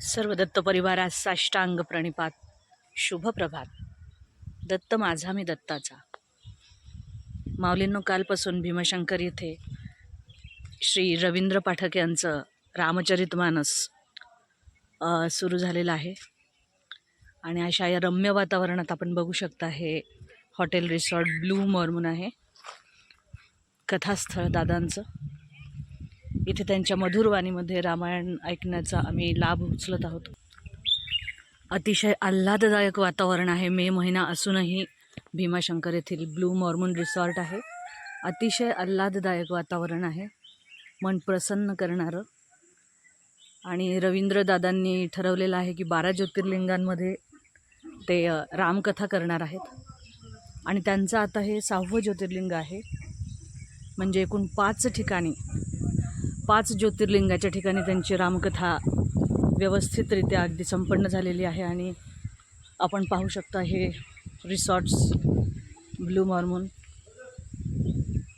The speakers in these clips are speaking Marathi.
सर्व दत्त परिवारास साष्टांग प्रणिपात. शुभ प्रभात. दत्त माझा मी दत्ताचा. माऊलींनो कालपासून भीमशंकर येथे श्री रवींद्र पाठक यांचं रामचरितमानस सुरू झालेलं आहे. आणि अशा या रम्य वातावरणात आपण बघू शकता हे हॉटेल रिसॉर्ट ब्लू मॉर्मून आहे. कथास्थळ दादांचं. इथे त्यांच्या मधुरवाणीमध्ये रामायण ऐकण्याचा आम्ही लाभ उचलत आहोत. अतिशय आल्हाददायक वातावरण आहे. मे महिना असूनही भीमाशंकर येथील ब्लू मॉर्मून रिसॉर्ट आहे. अतिशय आल्हाददायक वातावरण आहे. मन प्रसन्न करणारं. आणि रवींद्रदादांनी ठरवलेलं आहे की बारा ज्योतिर्लिंगांमध्ये ते रामकथा करणार आहेत. आणि त्यांचं आता हे सहावं ज्योतिर्लिंग आहे. म्हणजे एकूण पाच ठिकाणी पाच ज्योतिर्लिंगाच्या ठिकाणी त्यांची रामकथा व्यवस्थितरित्या अगदी संपन्न झालेली आहे आणि आपण पाहू शकता हे रिसॉर्ट्स ब्लू मॉर्मून.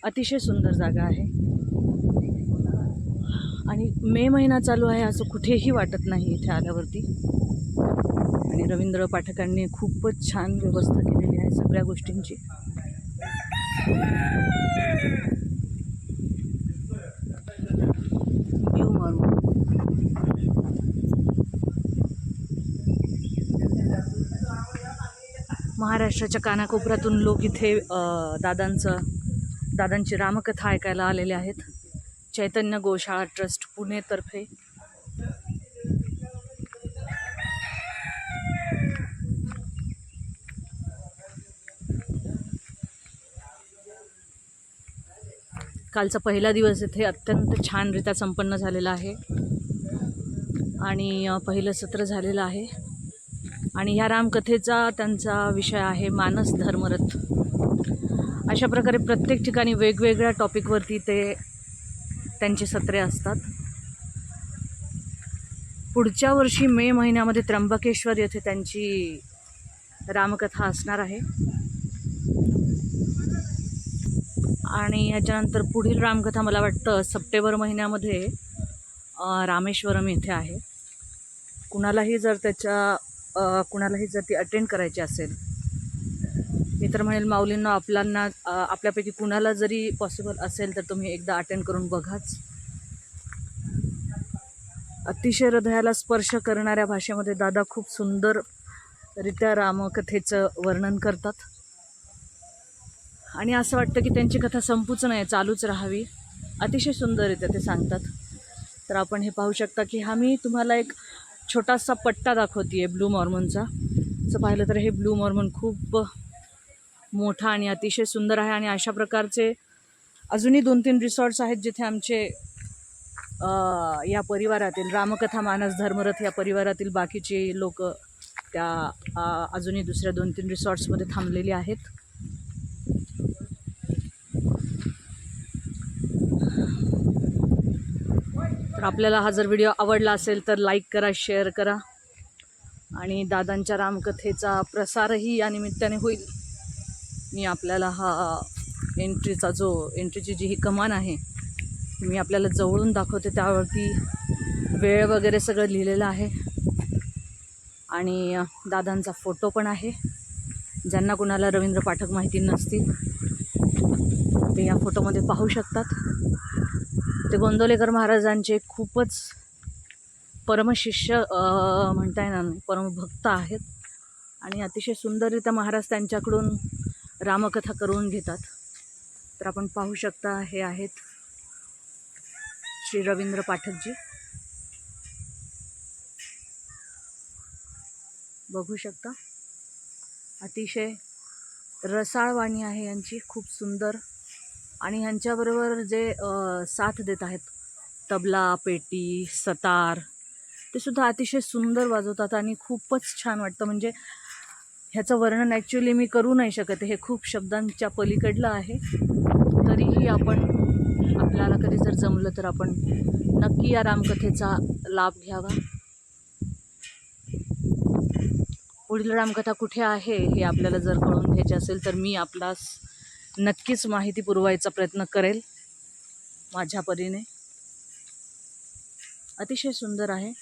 अतिशय सुंदर जागा आहे. आणि मे महिना चालू आहे असं कुठेही वाटत नाही इथे आल्यावरती. आणि रवींद्र पाठकांनी खूपच छान व्यवस्था केलेली आहे सगळ्या गोष्टींची ब्लू मॉर्मून महाराष्ट्राच्या कानाकोपऱ्यातून लोक इथे दादांचं दादांची रामकथा ऐकायला आलेले आहेत. चैतन्य गोशाळा ट्रस्ट पुणेतर्फे. कालचा पहिला दिवस इथे अत्यंत छानरित्या संपन्न झालेला आहे. आणि पहिलं सत्र झालेलं आहे. आणि ह्या रामकथेचा त्यांचा विषय आहे मानस धर्मरथ. अशा प्रकारे प्रत्येक ठिकाणी वेगवेगळ्या टॉपिकवरती ते त्यांची सत्रे असतात. पुढच्या वर्षी मे महिन्यामध्ये त्र्यंबकेश्वर येथे त्यांची रामकथा असणार आहे. आणि ह्याच्यानंतर पुढील रामकथा मला वाटतं सप्टेंबर महिन्यामध्ये रामेश्वरम येथे आहे. कुणालाही जर त्याच्या कुणालाही जर ती अटेंड करायची असेल मी तर म्हणेल माऊलींना आपल्यांना आपल्यापैकी कुणाला जरी पॉसिबल असेल तर तुम्ही एकदा अटेंड करून बघाच. अतिशय हृदयाला स्पर्श करणाऱ्या भाषेमध्ये दादा खूप सुंदर रित्या रामकथेचं वर्णन करतात. आणि असं वाटतं की त्यांची कथा संपूच नाही चालूच राहावी. अतिशय सुंदररित्या ते सांगतात. तर आपण हे पाहू शकता की हा मी तुम्हाला एक छोटासा पट्टा दाखवते आहे ब्लू मॉर्मनचा. असं पाहिलं तर हे ब्लू मॉर्मन खूप मोठा आणि अतिशय सुंदर आहे आणि अशा प्रकारचे अजूनही दोन तीन रिसॉर्ट्स आहेत जिथे आमचे या परिवारातील रामकथा मानस धर्मरथ या परिवारातील बाकीचे लोक त्या अजूनही दुसऱ्या दोन तीन रिसॉर्ट्समध्ये थांबलेली आहेत. तर आपल्याला हा जर व्हिडिओ आवडला असेल तर लाईक करा शेअर करा. आणि दादांच्या रामकथेचा प्रसारही या निमित्ताने होईल. मी आपल्याला हा एंट्रीचा जो एंट्रीची जी ही कमान आहे मी आपल्याला जवळून दाखवते. त्यावरती वेळ वगैरे सगळं लिहिलेलं आहे. आणि दादांचा फोटो पण आहे. ज्यांना कुणाला रवींद्र पाठक माहिती नसतील ते या फोटोमध्ये पाहू शकतात. ते गोंदवलेकर महाराजांचे खूपच परमशिष्य म्हणता येणार नाही परमभक्त आहेत. आणि अतिशय सुंदररित्या महाराज त्यांच्याकडून रामकथा करून घेतात. तर आपण पाहू शकता हे आहेत श्री रवींद्र पाठकजी. बघू शकता. अतिशय रसाळवाणी आहे यांची खूप सुंदर आणि ह्यांच्याबरोबर जे साथ देत आहेत तबला पेटी सतार ते सुद्धा अतिशय सुंदर वाजवतात आणि खूपच छान वाटतं. म्हणजे ह्याचं वर्णन ॲक्च्युली मी करू नाही शकत हे खूप शब्दांच्या पलीकडलं आहे. तरीही आपण आपल्याला कधी जर जमलं तर आपण नक्की या रामकथेचा लाभ घ्यावा. पुढील रामकथा कुठे आहे हे आपल्याला जर कळून घ्यायची असेल तर मी आपला नक्कीच माहिती पुरवायचा प्रयत्न करेल माझ्या परीने. अतिशय सुंदर आहे.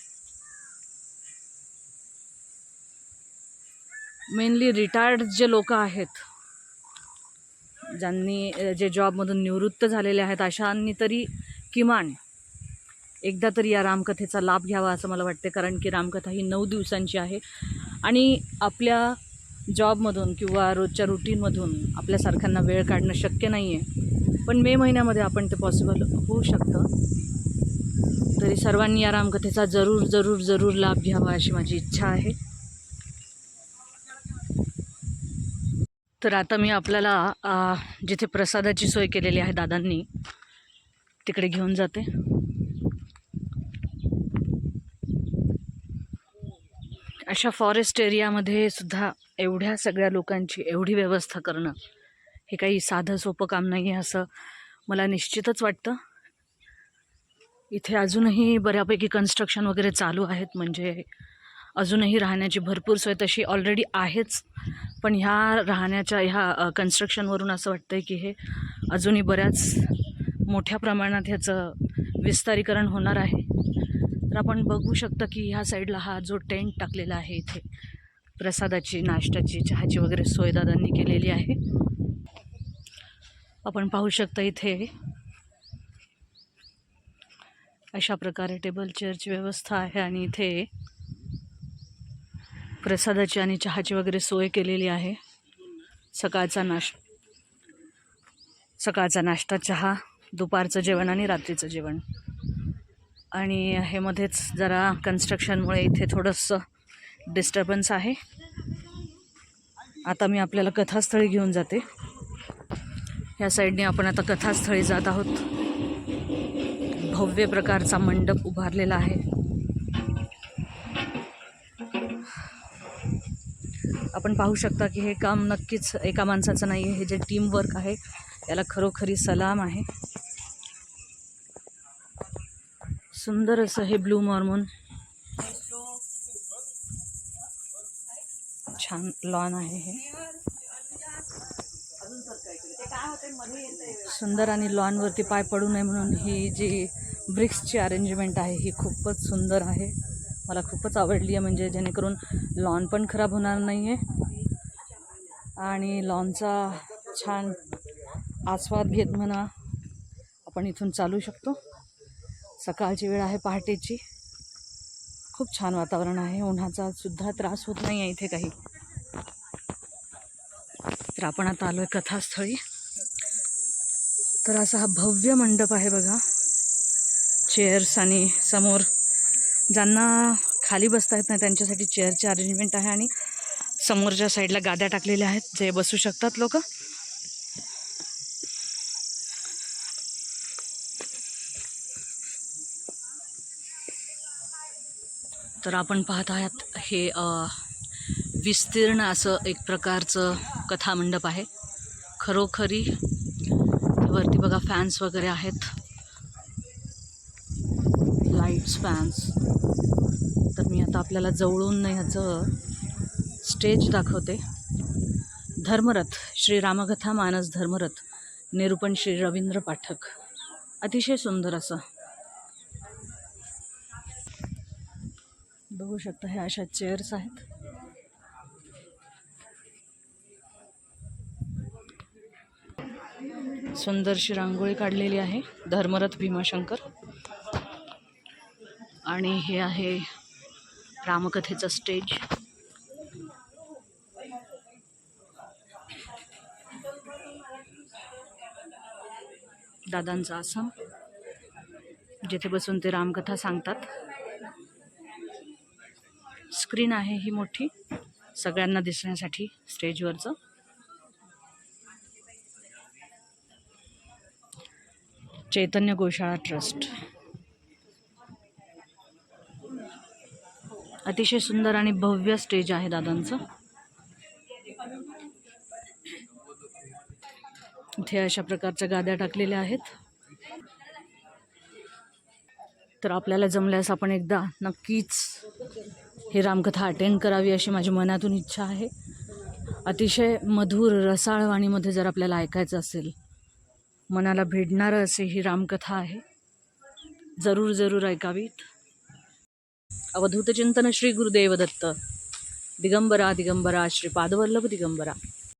मेनली रिटायर्ड जे लोक आहेत ज्यांनी जे जॉबमधून निवृत्त झालेले आहेत अशांनी तरी किमान एकदा तरी या रामकथेचा लाभ घ्यावा असं मला वाटते कारण की रामकथा ही नऊ दिवसांची आहे. आणि आपल्या जॉबमधून किंवा रोजच्या रुटीनमधून आपल्यासारख्यांना वेळ काढणं शक्य नाही आहे पण मे महिन्यामध्ये आपण ते पॉसिबल होऊ शकतं. तरी सर्वांनी या रामकथेचा जरूर जरूर जरूर लाभ घ्यावा अशी माझी इच्छा आहे. तर आता मी आपल्याला जिथे प्रसादाची सोय केलेली आहे दादांनी तिकडे घेऊन जाते. अशा फॉरेस्ट एरियामध्ये सुद्धा एवढ्या सगळ्या लोकांची एवढी व्यवस्था करणं हे काही साधं सोपं काम नाही आहे असं मला निश्चितच वाटतं. इथे अजूनही बऱ्यापैकी कन्स्ट्रक्शन वगैरे चालू आहेत म्हणजे अजूनही राहण्याची भरपूर सोय तशी ऑलरेडी आहेच. पण ह्या राहण्याच्या ह्या कन्स्ट्रक्शनवरून असं वाटतं आहे की हे अजूनही बऱ्याच मोठ्या प्रमाणात ह्याचं विस्तारीकरण होणार आहे. तर आपण बघू शकता की ह्या साईडला हा जो टेंट टाकलेला आहे इथे प्रसादाची नाश्त्याची चहाची वगैरे सोय दादांनी केलेली आहे. आपण पाहू शकता इथे अशा प्रकारे टेबल चेअरची व्यवस्था आहे आणि इथे प्रसादाची आणि चहाची वगैरे सोय केलेली आहे. सकाळचा नाश सकाळचा नाश्ता चहा दुपारचं जेवण आणि रात्रीचं जेवण. आणि हे मध्येच जरा कन्स्ट्रक्शनमुळे इथे थोडंसं डिस्टर्बन्स आहे. आता मी आपल्याला कथास्थळी घेऊन जाते. ह्या साईडने आपण आता कथास्थळी जात आहोत. भव्य प्रकारचा मंडप उभारलेला आहे. आपण पाहू शकता की हे काम नक्कीच एका माणसाचं नाही आहे हे जे टीमवर्क आहे याला खरोखरी सलाम आहे. सुंदर असं हे ब्लू मॉर्मोन छान लॉन आहे हे. सुंदर आणि लॉनवरती पाय पडू नये म्हणून ही जी ब्रिक्सची अरेंजमेंट आहे ही खूपच सुंदर आहे. मला खूपच आवडली आहे म्हणजे जेणेकरून लॉन पण खराब होणार नाही आहे आणि लॉनचा छान आस्वाद घेत म्हणा आपण इथून चालू शकतो. सकाळची वेळ आहे पहाटेची. खूप छान वातावरण आहे उन्हाचा सुद्धा त्रास होत नाही आहे इथे काही. तर आपण आता आलो आहे कथास्थळी. तर असा हा भव्य मंडप आहे बघा. चेअर्स आणि समोर ज्यांना खाली बसता येत नाही त्यांच्यासाठी चेअरचे अरेंजमेंट आहे आणि समोरच्या साईडला गाद्या टाकलेल्या आहेत. जे बसू शकतात लोक. तर आपण पाहत आहात हे विस्तीर्ण असं एक प्रकारचं कथामंडप आहे. खरोखरी वरती बघा फॅन्स वगैरे आहेत. लाईट्स फॅन्स तर मी आता आपल्याला जवळून ह्याचं स्टेज दाखवते. धर्मरथ श्री रामकथा मानस धर्मरथ निरूपण श्री रवींद्र पाठक. अतिशय सुंदर असं. बघू शकता हे अशा चेअर्स आहेत. सुंदरशी रांगोळी काढलेली आहे. धर्मरथ भीमाशंकर. आणि हे आहे रामकथेचं स्टेज दादांचा आसन. जिथे बसून ते रामकथा सांगतात. स्क्रीन आहे ही मोठी. सगळ्यांना दिसण्यासाठी स्टेजवरचं चैतन्य गोशाळा ट्रस्ट. अतिशय सुंदर आणि भव्य स्टेज आहे दादांचं. इथे अशा प्रकारच्या गाद्या टाकलेल्या आहेत. तर आपल्याला जमल्यास आपण एकदा नक्कीच ही रामकथा अटेंड करावी अशी माझी मनातून इच्छा आहे. अतिशय मधुर रसाळ वाणीमध्ये जर आपल्याला ऐकायचं असेल मनाला भिडणारं असे ही रामकथा आहे. जरूर जरूर ऐकावीत. अवधूत चिंतन श्री गुरुदेव दत्त दिगंबरा दिगंबरा श्री पादवल्लभ दिगंबरा.